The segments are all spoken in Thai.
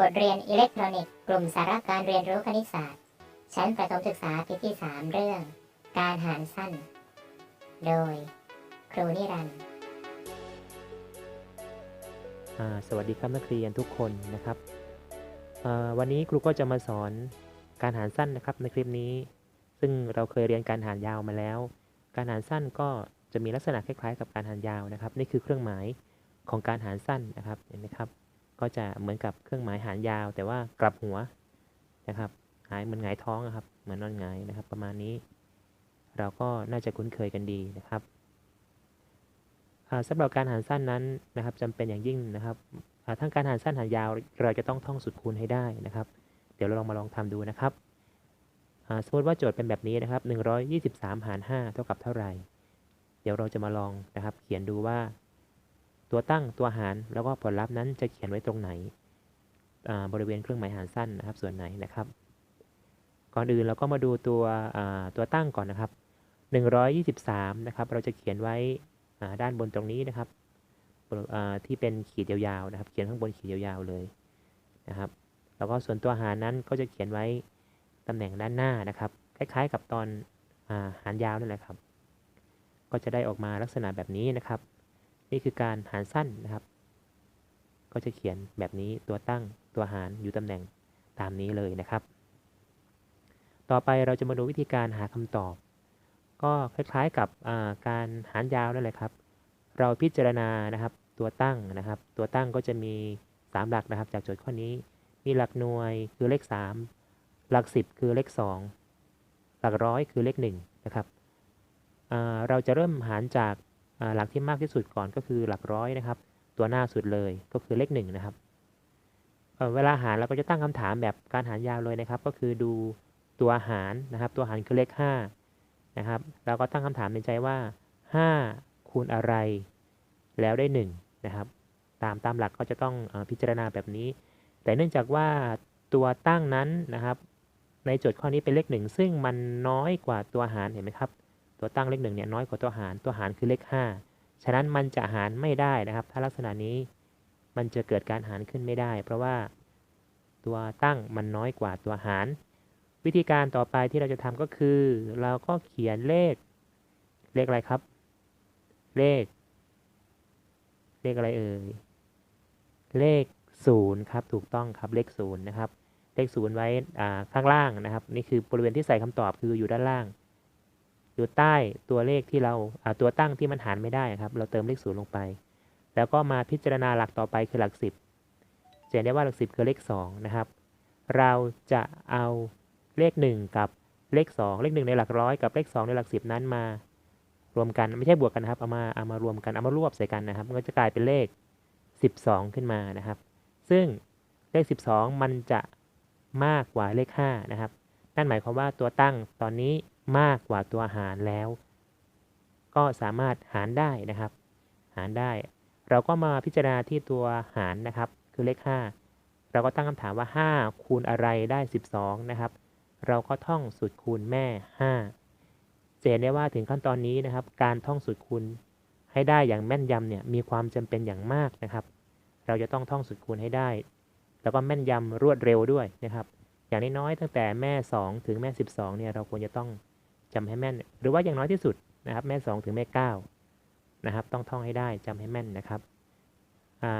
บทเรียนอิเล็กทรอนิกส์กลุ่มสาระการเรียนรู้คณิตศาสตร์ ชั้นประถมศึกษาปีที่ 3 เรื่อง การหารสั้น โดย ครูนิรันดร์สวัสดีครับนักเรียนทุกคนนะครับ วันนี้ครูก็จะมาสอนการหารสั้นนะครับในคลิปนี้ ซึ่งเราเคยเรียนการหารยาวมาแล้ว การหารสั้นก็จะมีลักษณะคล้ายๆ กับการหารยาวนะครับ นี่คือเครื่องหมายของการหารสั้นนะครับเห็นไหมครับ ก็จะเหมือนกับเครื่องหมายหารยาว แต่ว่ากลับหัวนะครับหายเหมือนหงายท้องอะครับ เหมือนนอนหงายนะครับ ประมาณนี้ เราก็น่าจะคุ้นเคยกันดีนะครับอ่าสำหรับการหารสั้นนั้นนะครับจำเป็นอย่างยิ่งนะครับทั้งการหารสั้นหารยาวเราจะต้องท่องสูตรคูณให้ได้นะครับ เดี๋ยวเราลองมาลองทำดูนะครับสมมติว่าโจทย์เป็นแบบนี้นะครับ 123 หาร 5 เท่ากับเท่าไหร่ เดี๋ยวเราจะมาลองนะครับ เขียนดูว่า ตัวตั้งตัวหารแล้วก็ผลลัพธ์นั้นจะเขียนไว้ตรงไหน บริเวณเครื่องหมายหารสั้นนะครับ ส่วนไหนนะครับ ก่อนอื่นเราก็มาดูตัวตัวตั้งก่อนนะครับ 123 นะครับ เราจะเขียนไว้ด้านบนตรงนี้นะครับที่เป็นขีดยาวๆนะครับ เขียนข้างบนขีดยาวๆเลยนะครับ แล้วก็ส่วนตัวหารนั้นก็จะเขียนไว้ตำแหน่งด้านหน้านะครับ คล้ายๆ กับตอนอาหารยาวนั่นแหละครับ ก็จะได้ออกมาลักษณะแบบนี้นะครับ นี่คือการหารสั้นนะครับ ก็จะเขียนแบบนี้ตัวตั้งตัวหารอยู่ตำแหน่งตามนี้เลยนะครับ ต่อไปเราจะมาดูวิธีการหาคำตอบ ก็คล้ายๆกับการหารยาวนั่นแหละครับ เราพิจารณานะครับตัวตั้งนะครับ ตัวตั้งก็จะมี 3 หลักนะครับ จากโจทย์ข้อนี้ มีหลักหน่วยคือเลข 3 หลัก 10 คือเลข 2 หลักร้อยคือเลข1นะครับเราจะเริ่มหารจาก หลักที่มากที่สุดก่อนก็คือหลักร้อยนะครับ ตัวหน้าสุดเลยก็คือเลข1นะครับเวลาหารเราก็จะตั้งคำถามแบบการหารยาวเลยนะครับ ก็คือดูตัวหารนะครับ ตัวหารคือเลข5นะครับเราก็ตั้งคำถามในใจว่า 5 คูณอะไร แล้วได้1นะครับ ตามตามหลักก็จะต้องอพิจารณาแบบนี้ แต่เนื่องจากว่าตัวตั้งนั้นนะครับ ในโจทย์ข้อนี้เป็นเลข1ซึ่งมันน้อยกว่าตัวหารเห็นไหมครับ ตัวตั้งเลข1เนี่ยน้อยกว่าตัวหาร ตัวหารคือเลข 5 ฉะนั้นมันจะหารไม่ได้นะครับ ถ้าลักษณะนี้มันจะเกิดการหารขึ้นไม่ได้ เพราะว่าตัวตั้งมันน้อยกว่าตัวหาร วิธีการต่อไปที่เราจะทำก็คือ เราก็เขียนเลข เลขอะไรครับ เลข เลขอะไรเอ่ยเลขศูนย์ครับถูกต้องครับเลขศูนย์นะครับเลขศูนย์ไว้ข้างล่างนะครับ นี่คือบริเวณที่ใส่คำตอบคืออยู่ด้านล่าง อยู่ใต้ตัวเลขที่เราตัวตั้งที่มันหารไม่ได้ครับ เราเติมเลขศูนย์ลงไป แล้วก็มาพิจารณาหลักต่อไปคือหลักสิบจะเห็นได้ว่าหลักสิบคือเลขสองนะครับ เราจะเอาเลข 1 กับเลข 2 เลข 1 ในหลักร้อยกับเลข 2 ในหลัก 10 นั้นมารวมกันไม่ใช่บวกกันนะครับเอามาเอามารวมกันเอามารวบใส่กันนะครับ มันก็จะกลายเป็นเลข 12 ขึ้นมานะครับ ซึ่งเลข 12 มันจะมากกว่าเลข5นะครับนั่นหมายความว่าตัวตั้งตอนนี้ มากกว่าตัวหารแล้ว ก็สามารถหารได้นะครับ หารได้ เราก็มาพิจารณาที่ตัวหารนะครับ คือเลข 5 เราก็ตั้งคำถามว่า 5 คูณอะไรได้ 12 นะครับ เราก็ท่องสูตรคูณแม่ 5เห็นได้ว่าถึงขั้นตอนนี้นะครับ การท่องสูตรคูณให้ได้อย่างแม่นยำเนี่ยมีความจำเป็นอย่างมากนะครับ เราจะต้องท่องสูตรคูณให้ได้ แล้วก็แม่นยำรวดเร็วด้วยนะครับ อย่างน้อยๆตั้งแต่แม่ 2 ถึงแม่ 12เนี่ยเราควรจะต้อง จำให้แม่น หรือว่าอย่างน้อยที่สุดนะครับ แม่ 2 ถึงแม่9นะครับ ต้องท่องให้ได้จำให้แม่นนะครับ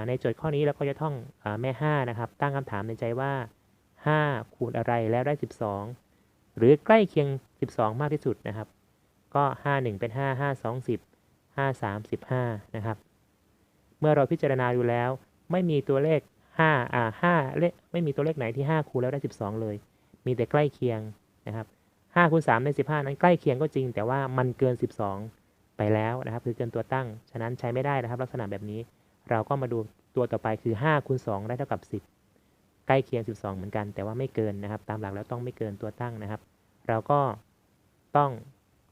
ในโจทย์ข้อนี้เราก็จะท่องอแม่ 5 นะครับ ตั้งคำถามในใจว่า 5 คูณอะไรแล้วได้ 12 หรือใกล้เคียง 12 มากที่สุดนะครับ ก็ 5 1 เป็น 5 5 2 10 5 3 15 นะครับ เมื่อเราพิจารณาดูแล้ว ไม่มีตัวเลข5อ่า5เลขไม่มีตัวเลขไหนที่ 5 คูณแล้วได้ 12 เลย มีแต่ใกล้เคียงนะครับ 5คูณ3ใน 15 นั้นใกล้เคียงก็จริง แต่ว่ามันเกิน 12 ไปแล้วนะครับคือเกินตัวตั้ง ฉะนั้นใช้ไม่ได้นะครับ ลักษณะแบบนี้ เราก็มาดูตัวต่อไปคือ5คูณ2ได้เท่ากับ 10 ใกล้เคียง 12 เหมือนกัน แต่ว่าไม่เกินนะครับ ตามหลักแล้วต้องไม่เกินตัวตั้งนะครับ เราก็ต้อง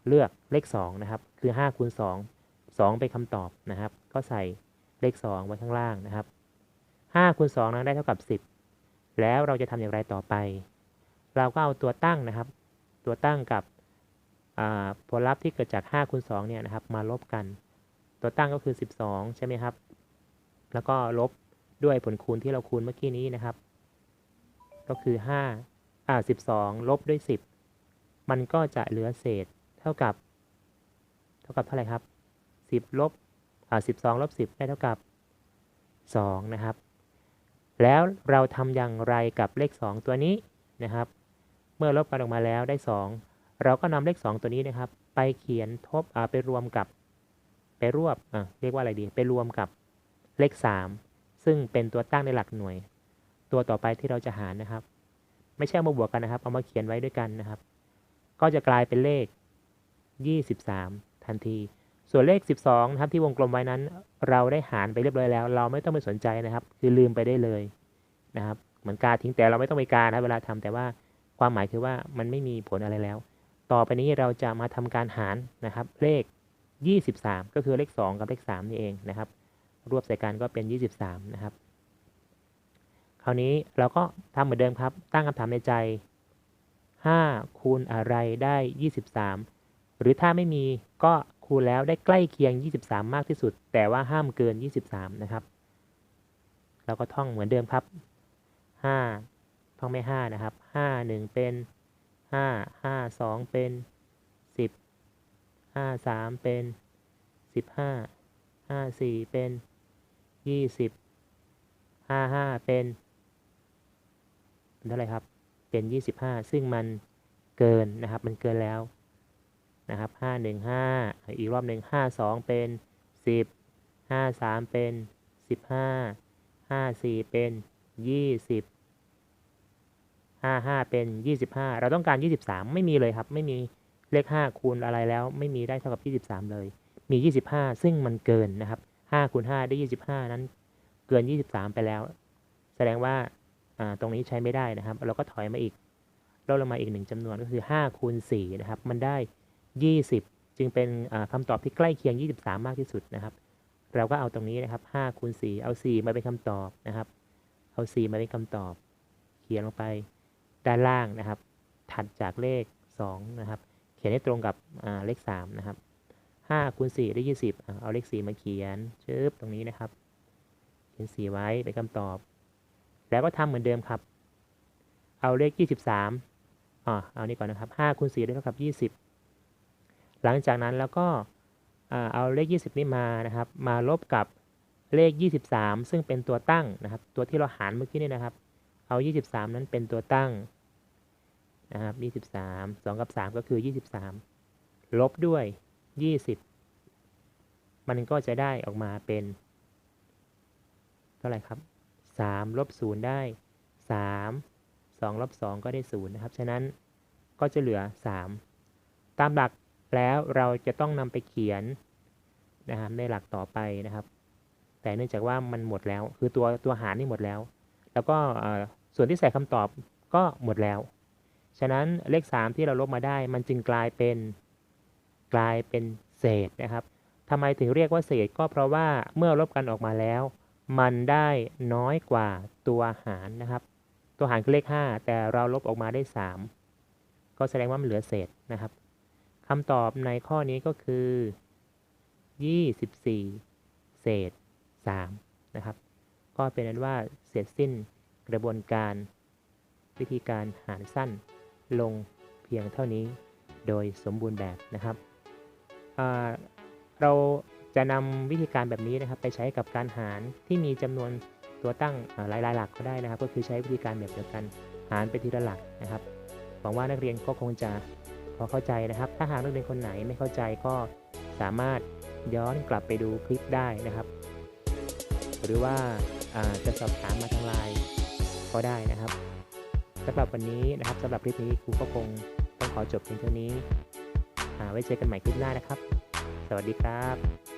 เลือกเลข2นะครับ คือ5คูณ2 2เป็นคำตอบนะครับ ก็ใส่เลข 2 ไว้ข้างล่างนะครับ5คูณ2นั้นได้เท่ากับ 10 แล้วเราจะทำอย่างไรต่อไป เราก็เอาตัวตั้งนะครับ ตัวตั้งกับผลลัพธ์ที่เกิดจาก5คูณ2เนี่ยนะครับมาลบกัน ตัวตั้งก็คือ 12 ใช่ไหมครับ แล้วก็ลบด้วยผลคูณที่เราคูณเมื่อกี้นี้นะครับ ก็คือ5อ่า12 ลบด้วย 10 มันก็จะเหลือเศษเท่ากับ เท่ากับเท่าไหร่ครับ 10 ลบอ่า12 ลบ 10 ได้เท่ากับ 2 นะครับ แล้วเราทำอย่างไรกับเลข 2 ตัวนี้นะครับ เมื่อลบกันออกมาแล้วได้ 2 เราก็นำเลข 2 ตัวนี้นะครับ ไปเขียนทบไปรวมกับ ไปรวบเรียกว่าอะไรดี ไปรวมกับเลข 3 ซึ่งเป็นตัวตั้งในหลักหน่วย ตัวต่อไปที่เราจะหารนะครับ ไม่ใช่เอามาบวกกันนะครับ เอามาเขียนไว้ด้วยกันนะครับ ก็จะกลายเป็นเลข 23 ทันทีส่วนเลข 12นะครับที่วงกลมไว้นั้น เราได้หารไปเรียบร้อยแล้ว เราไม่ต้องไปสนใจนะครับ คือลืมไปได้เลยนะครับ เหมือนกาทิ้งแต่เราไม่ต้องไปกานะเวลาทำแต่ว่า ความหมายคือว่ามันไม่มีผลอะไรแล้ว ต่อไปนี้เราจะมาทำการหารนะครับ เลข 23 ก็คือเลข 2 กับเลข 3 นี่เองนะครับ รวบใส่กันก็เป็น 23 นะครับ คราวนี้เราก็ทำเหมือนเดิมครับ ตั้งคำถามในใจ 5 คูณอะไรได้ 23 หรือถ้าไม่มีก็คูณแล้วได้ใกล้เคียง 23 มากที่สุด แต่ว่าห้ามเกิน 23 นะครับ เราก็ท่องเหมือนเดิมครับ 5 ท่องไม่5นะครับ5 1เป็น5 5 2เป็น10 5 3เป็น15 5 4เป็น20 5 5เป็นเป็นเท่าไหร่ครับเป็น25ซึ่งมันเกินนะครับมันเกินแล้วนะครับ5 1 5อีกรอบหนึ่ง5 2เป็น10 5 3เป็น15 5 4เป็น20 5 5 เป็น 25 เราต้องการ 23 ไม่มีเลยครับ ไม่มีเลข 5 คูณอะไรแล้ว ไม่มีได้เท่ากับ 23 เลย มี 25 ซึ่งมันเกินนะครับ5คูณ5ได้ 25 นั้นเกิน 23 ไปแล้ว แสดงว่าตรงนี้ใช้ไม่ได้นะครับ เราก็ถอยมาอีกลดลงมาอีกหนึ่งจำนวนก็คือ5คูณ4นะครับ มันได้ 20 จึงเป็นอ่าคำตอบที่ใกล้เคียง 23 มากที่สุดนะครับ เราก็เอาตรงนี้นะครับ5คูณ4เอา 4 มาเป็นคำตอบนะครับ เอา 4 มาเป็นคำตอบ เขียนลงไป ด้านล่างนะครับ ถัดจากเลข 2 นะครับ เขียนให้ตรงกับเลข 3 นะครับ5คูณ4ได้20 เอาเลข 4 มาเขียนชึบตรงนี้นะครับ เขียน 4 ไว้เป็นคำตอบ แล้วก็ทำเหมือนเดิมครับ เอาเลข 23อ่าเอานี่ก่อนนะครับ5คูณ4ได้เท่ากับ 20 หลังจากนั้นแล้วก็เอาเลข 20 นี่มานะครับ มาลบกับเลข 23 ซึ่งเป็นตัวตั้งนะครับ ตัวที่เราหารเมื่อกี้นี่นะครับ เอา 23 นั้นเป็นตัวตั้งนะครับ 23 2 กับ 3 ก็คือ 23 ลบด้วย 20 มันก็จะได้ออกมาเป็น เท่าไหร่ครับ 3 ลบ 0 ได้ 3 2 ลบ 2 ก็ได้ 0 นะครับ ฉะนั้นก็จะเหลือ 3 ตามหลักแล้วเราจะต้องนำไปเขียนนะครับในหลักต่อไปนะครับ แต่เนื่องจากว่ามันหมดแล้ว คือตัวตัวหารนี่หมดแล้ว แล้วก็ ส่วนที่ใส่คำตอบก็หมดแล้ว ฉะนั้นเลข 3 ที่เราลบมาได้ มันจึงกลายเป็นกลายเป็นเศษนะครับทำไมถึงเรียกว่าเศษก็เพราะว่าเมื่อลบกันออกมาแล้ว มันได้น้อยกว่าตัวหารนะครับ ตัวหารคือเลข 5 แต่เราลบออกมาได้ 3 ก็แสดงว่ามันเหลือเศษนะครับคำตอบในข้อนี้ก็คือ 24 เศษ3นะครับ ก็เป็นนั้นว่าเสร็จสิ้น กระบวนการ วิธีการหารสั้นลงเพียงเท่านี้โดยสมบูรณ์แบบนะครับอ่าเราจะนำวิธีการแบบนี้นะครับ ไปใช้กับการหารที่มีจำนวนตัวตั้งหลายๆหลักก็ได้นะครับ ก็คือใช้วิธีการแบบเดียวกันหารไปทีละหลักนะครับหวังว่านักเรียนก็คงจะพอเข้าใจนะครับ ถ้าหากนักเรียนคนไหนไม่เข้าใจก็สามารถย้อนกลับไปดูคลิปได้นะครับ หรือว่าอ่าจะสอบถามมาทางไลน์ ก็ได้นะครับสำหรับวันนี้นะครับสำหรับคลิปนี้ครูก็คงต้องขอจบเพียงเท่านี้อ่าไว้เจอกันใหม่คลิปหน้านะครับ สวัสดีครับ